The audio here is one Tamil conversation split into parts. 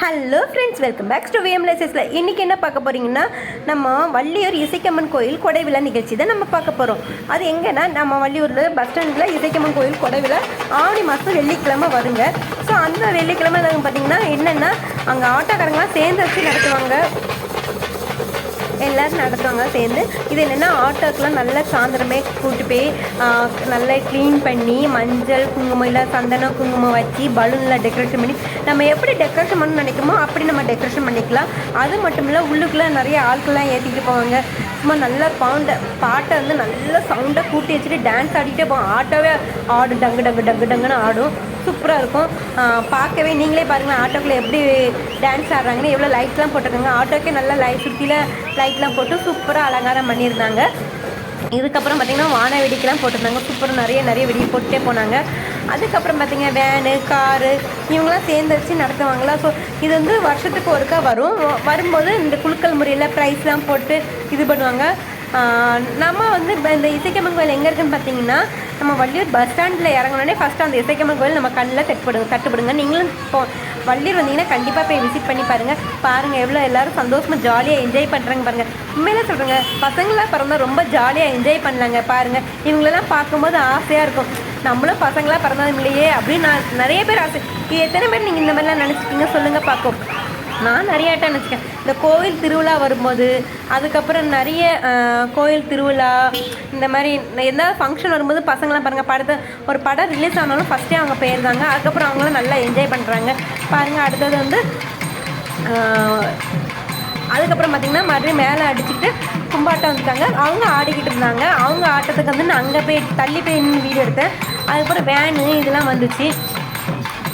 Hello friends welcome back to விஎம்எல்எஸ்எஸில் இன்றைக்கி என்ன பார்க்க போகிறீங்கன்னா நம்ம வள்ளியூர் இசைக்கம்மன் கோயில் கொடைவிழா நிகழ்ச்சி தான் நம்ம பார்க்க போகிறோம் அது எங்கன்னா நம்ம வள்ளியூரில் பஸ் ஸ்டாண்டில் இசைக்கம்மன் கோயில் கொடைவிழா ஆடி ஆவணி மாதம் வெள்ளிக்கிழமை வருங்க. ஸோ அந்த வெள்ளிக்கிழமை பார்த்திங்கன்னா பார்த்தீங்கன்னா என்னென்னா அங்கே ஆட்டோக்காரங்களாம் சேர்ந்து வச்சு நடத்துவாங்க. எல்லோரும் நடத்துவாங்க. சேர்ந்து இது என்னென்னா ஆட்டோக்கெலாம் நல்லா சாயந்தரமே கூட்டு போய் நல்லா க்ளீன் பண்ணி மஞ்சள் குங்குமம் இல்லை சந்தனம் குங்குமம் வச்சு பலூனில் டெக்கரேஷன் பண்ணி நம்ம எப்படி டெக்கரேஷன் பண்ணணும்னு நினைக்கிறோமோ அப்படி நம்ம டெக்கரேஷன் பண்ணிக்கலாம். அது மட்டும் இல்லை உள்ளுக்குள்ளே நிறைய ஆட்கள்லாம் ஏற்றிட்டு போவாங்க. சும்மா நல்லா பாண்ட பாட்டை வந்து நல்லா சவுண்டாக கூட்டி வச்சுட்டு டான்ஸ் ஆடிட்டே போவோம் ஆட்டோவே ஆடும். டங்கு டங்கு டங்கு டங்குன்னு ஆடும். சூப்பராக இருக்கும். பார்க்கவே நீங்களே பாருங்கள் ஆட்டோக்குள்ளே எப்படி டான்ஸ் ஆடுறாங்கன்னு. எவ்வளோ லைட்லாம் போட்டிருக்காங்க. ஆட்டோக்கே நல்லா லைட் சுற்றியில் லைட்லாம் போட்டு சூப்பராக அலங்காரம் பண்ணியிருந்தாங்க. இதுக்கப்புறம் பார்த்திங்கன்னா வான வெடிக்கெலாம் போட்டிருந்தாங்க. சூப்பராக நிறைய நிறைய வெடி போட்டுட்டே போனாங்க. அதுக்கப்புறம் பார்த்திங்க வேனு காரு இவங்களாம் சேர்ந்து வச்சு நடத்துவாங்களா? ஸோ இது வந்து வருஷத்துக்கு ஒருக்கா வரும். வரும்போது இந்த குலுக்கல் முறையில் ப்ரைஸ்லாம் போட்டு இது பண்ணுவாங்க. நம்ம வந்து இந்த இசைக்கம்மன் கோயில் எங்கே இருக்குன்னு பார்த்தீங்கன்னா நம்ம வள்ளியூர் பஸ் ஸ்டாண்டில் இறங்கினோடனே ஃபஸ்ட்டு அந்த இசைக்கம்மன் கோயில் நம்ம கண்ணில் தட்டுப்படுங்க தட்டுப்படுங்க. நீங்களும் இப்போ வள்ளியூர் வந்தீங்கன்னா கண்டிப்பாக போய் விசிட் பண்ணி பாருங்கள் பாருங்கள் எவ்வளோ எல்லோரும் சந்தோஷமாக ஜாலியாக என்ஜாய் பண்ணுறாங்க பாருங்கள் உண்மையில சொல்கிறேங்க பசங்களாம் பிறந்தா ரொம்ப ஜாலியாக என்ஜாய் பண்ணலாங்க பாருங்கள் இவங்களெல்லாம் பார்க்கும்போது ஆசையாக இருக்கும். நம்மளும் பசங்களாக பிறந்ததும் இல்லையே அப்படின்னு நான் நிறைய பேர் ஆசை. எத்தனை பேர் நீங்கள் இந்த மாதிரிலாம் நினச்சிட்டீங்க சொல்லுங்கள் பார்ப்போம். நான் நிறைய ஆட்டம் வச்சுக்கேன் இந்த கோவில் திருவிழா வரும்போது அதுக்கப்புறம் நிறைய கோயில் திருவிழா இந்த மாதிரி எதாவது ஃபங்க்ஷன் வரும்போது பசங்களாம் பாருங்கள் படத்தை ஒரு படம் ரிலீஸ் ஆனாலும் ஃபஸ்ட்டே அவங்க போயிருந்தாங்க. அதுக்கப்புறம் அவங்களும் நல்லா என்ஜாய் பண்ணுறாங்க பாருங்கள் அடுத்தது வந்து அதுக்கப்புறம் பார்த்திங்கன்னா மறுபடியும் மேலே அடிச்சுக்கிட்டு கும்பாட்டம் வந்துட்டாங்க அவங்க ஆடிக்கிட்டு இருந்தாங்க. அவங்க ஆட்டத்துக்கு வந்து நான் அங்கே போய் தள்ளி போய் நின்று வீடியோ எடுத்தேன். அதுக்கப்புறம் வேனு இதெல்லாம் வந்துச்சு.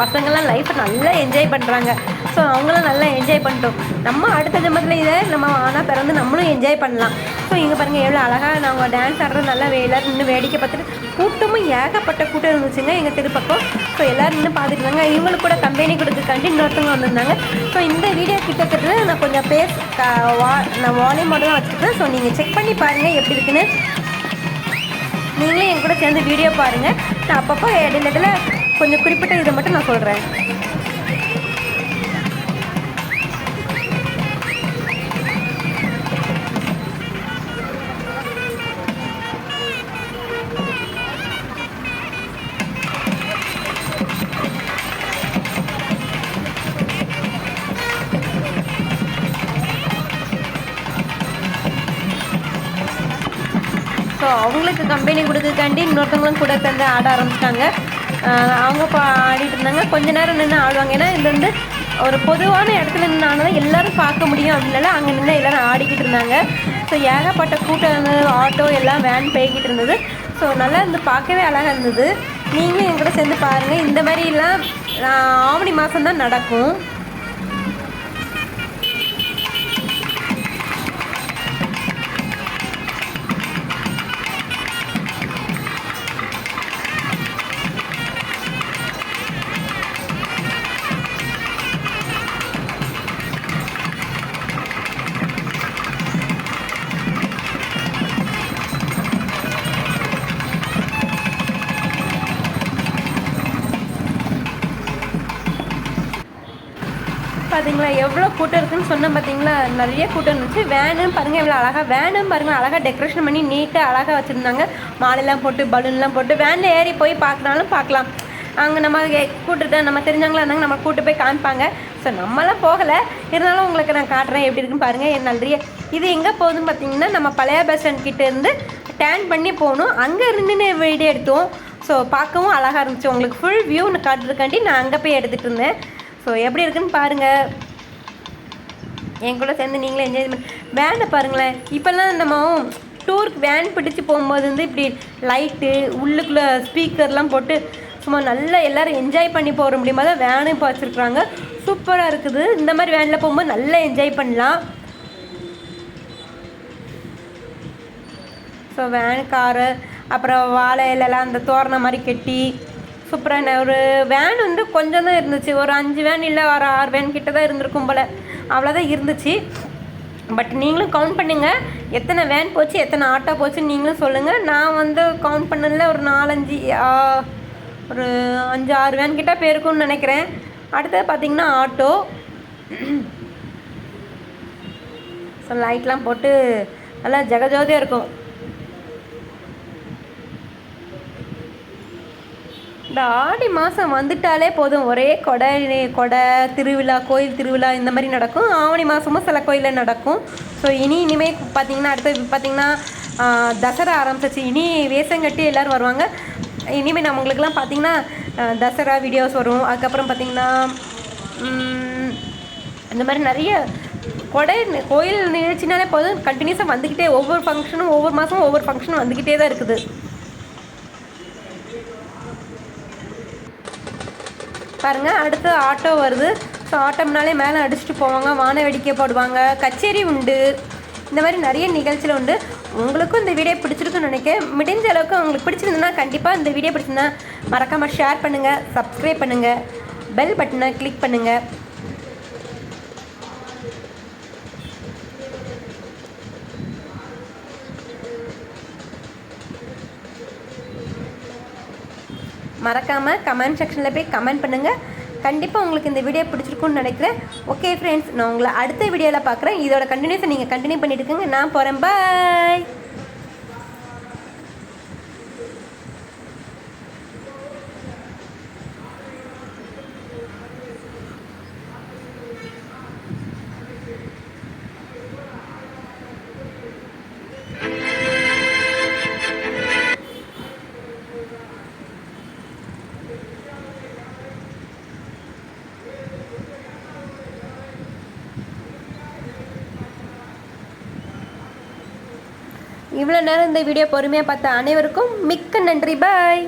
பசங்கள்லாம் லைஃப்பை நல்லா என்ஜாய் பண்ணுறாங்க ஸோ அவங்களும் நல்லா என்ஜாய் பண்ணிட்டோம். நம்ம அடுத்த ஜமத்தில் இதை நம்ம ஆனால் பிறந்து நம்மளும் என்ஜாய் பண்ணலாம். ஸோ இங்கே பாருங்கள் எவ்வளோ அழகாக நாங்கள் டான்ஸ் ஆடுறது நல்லா வேலை நின்று வேடிக்கை பார்த்துட்டு கூட்டமும் ஏகப்பட்ட கூட்டம் இருந்துச்சுங்க எங்கள் திருப்பக்கம். ஸோ எல்லோரும் நின்று பார்த்துட்டு இருந்தாங்க. இவங்களுக்கு கூட கம்பெனி கொடுத்துக்காண்டி இன்னொருத்தவங்க வந்திருந்தாங்க. ஸோ இந்த வீடியோ கிட்டத்தட்ட நான் கொஞ்சம் பேஸ் வா நான் வால்யூம் மட்டும் தான் வச்சுருக்கேன் ஸோ நீங்கள் செக் பண்ணி பாருங்கள் எப்படி இருக்குன்னு. நீங்களும் என் கூட சேர்ந்து வீடியோ பாருங்கள் நான் அப்பப்போ இடையில இடையில கொஞ்சம் குறிப்பிட்ட இதை மட்டும் நான் சொல்கிறேன் ஸோ அவங்களுக்கு கம்பெனி கொடுக்கறதுக்காண்டி இன்னொருத்தவங்களும் கூட சேர்ந்து ஆட ஆரம்பிச்சிட்டாங்க. அவங்க பா ஆடிட்டு இருந்தாங்க. கொஞ்ச நேரம் நின்று ஆடுவாங்க. ஏன்னா இது வந்து ஒரு பொதுவான இடத்துல நின்று ஆனதான் எல்லாரும் பார்க்க முடியும். அப்படின்னால அங்கே நின்று எல்லாரும் ஆடிக்கிட்டு இருந்தாங்க. ஸோ ஏகப்பட்ட கூட்டம் இருந்தது ஆட்டோ எல்லாம் வேன் போய்கிட்டு இருந்தது. ஸோ நல்லா இருந்து பார்க்கவே அழகாக இருந்தது. நீங்களும் என் கூட சேர்ந்து பாருங்கள் இந்த மாதிரிலாம் ஆவணி மாதம் தான் நடக்கும். பார்த்தீங்களா எவ்வளோ கூட்டம் இருக்குன்னு சொன்னால் பார்த்தீங்களா நிறைய கூட்டம் இருந்துச்சு. வேனும் பாருங்கள் எவ்வளோ அழகாக வேனும் பாருங்கள் அழகாக டெக்கரேஷன் பண்ணி நீட்டாக அழகாக வச்சுருந்தாங்க. மாலைலாம் போட்டு பலூன்லாம் போட்டு வேனில் ஏறி போய் பார்க்கனாலும் பார்க்கலாம். அங்கே நம்ம கூட்டுட்டு நம்ம தெரிஞ்சவங்களா இருந்தாங்க நம்ம கூட்டு போய் காமிப்பாங்க. ஸோ நம்மளாம் போகலை. இருந்தாலும் உங்களுக்கு நான் காட்டுறேன் எப்படி இருக்குன்னு பாருங்கள் என் நிறைய இது எங்கே போகுதுன்னு பார்த்தீங்கன்னா நம்ம பழைய பஸ் ஸ்டாண்ட் கிட்டேருந்து டேன் பண்ணி போகணும். அங்கே இருந்து வீடியோ எடுத்தோம். ஸோ பார்க்கவும் அழகாக இருந்துச்சு. உங்களுக்கு ஃபுல் வியூ காட்டுறதுக்காண்டி நான் அங்கே போய் எடுத்துகிட்டு இருந்தேன். ஸோ எப்படி இருக்குன்னு பாருங்கள் என் கூட சேர்ந்து நீங்களே என்ஜாய் பண்ணி வேனை பாருங்களேன். இப்போல்லாம் நம்ம டூருக்கு வேன் பிடிச்சி போகும்போது வந்து இப்படி லைட்டு உள்ளுக்குள்ளே ஸ்பீக்கர்லாம் போட்டு சும்மா நல்லா எல்லோரும் என்ஜாய் பண்ணி போகிற முடியுமா? தான் வேனும் இப்போ வச்சுருக்குறாங்க சூப்பராக இருக்குது. இந்த மாதிரி வேனில் போகும்போது நல்லா என்ஜாய் பண்ணலாம். ஸோ வேன் காரு அப்புறம் வாழை இலைலாம் அந்த தோரணம் மாதிரி கட்டி சூப்பரான ஒரு வேன் வந்து கொஞ்சம் தான் இருந்துச்சு. ஒரு அஞ்சு வேன் இல்லை ஒரு ஆறு வேன் கிட்ட தான் இருந்திருக்கும் போல். அவ்வளோதான் இருந்துச்சு. பட் நீங்களும் கவுண்ட் பண்ணுங்கள் எத்தனை வேன் போச்சு எத்தனை ஆட்டோ போச்சுன்னு நீங்களும் சொல்லுங்கள் நான் வந்து கவுண்ட் பண்ணதில் ஒரு நாலஞ்சு ஒரு அஞ்சு ஆறு வேன் கிட்டே போயிருக்கும்னு நினைக்கிறேன். அடுத்தது பார்த்திங்கன்னா ஆட்டோ ஸோ லைட்லாம் போட்டு நல்லா ஜெகஜோதியாக இருக்கும். இந்த ஆடி மாதம் வந்துட்டாலே போதும். ஒரே கொடை கொடை திருவிழா கோயில் திருவிழா இந்த மாதிரி நடக்கும். ஆவணி மாதமும் சில கோயிலில் நடக்கும். ஸோ இனி இனிமேல் பார்த்தீங்கன்னா அடுத்தது பார்த்தீங்கன்னா தசரா ஆரம்பிச்சிச்சு இனி வேஷம் கட்டி எல்லோரும் வருவாங்க. இனிமேல் நம்மளுக்குலாம் பார்த்தீங்கன்னா தசரா வீடியோஸ் வரும். அதுக்கப்புறம் பார்த்தீங்கன்னா இந்த மாதிரி நிறைய கொடை கோயில் நிகழ்ச்சினாலே போதும். கண்டினியூஸாக வந்துக்கிட்டே ஒவ்வொரு ஃபங்க்ஷனும் ஒவ்வொரு மாதமும் ஒவ்வொரு ஃபங்க்ஷனும் வந்துக்கிட்டே தான் இருக்குது. பாருங்கள் அடுத்து ஆட்டோ வருது. ஸோ ஆட்டம்னாலே மேலே அடிச்சுட்டு போவாங்க வான வேடிக்கை போடுவாங்க கச்சேரி உண்டு. இந்த மாதிரி நிறைய நிகழ்ச்சிகள் உண்டு. உங்களுக்கும் இந்த வீடியோ பிடிச்சிருக்குன்னு நினைக்கிறேன். முடிஞ்ச அளவுக்கு உங்களுக்கு பிடிச்சிருந்ததுன்னா கண்டிப்பாக இந்த வீடியோ பிடிச்சிருந்தா மறக்காமல் ஷேர் பண்ணுங்கள் சப்ஸ்கிரைப் பண்ணுங்கள் பெல் பட்டனை கிளிக் பண்ணுங்கள் மறக்காமல் கமெண்ட் செக்ஷனில் போய் கமெண்ட் பண்ணுங்கள் கண்டிப்பாக உங்களுக்கு இந்த வீடியோ பிடிச்சிருக்குன்னு நினைக்கிறேன். ஓகே ஃப்ரெண்ட்ஸ் நான் உங்களை அடுத்த வீடியோவில் பார்க்குறேன். இதோட கண்டினியூஸை நீங்கள் கண்டினியூ பண்ணிட்டு நான் போகிறேன் பாய் இவ்வளோ நேரம் இந்த வீடியோ பொறுமையாக பார்த்த அனைவருக்கும் மிக்க நன்றி. பாய்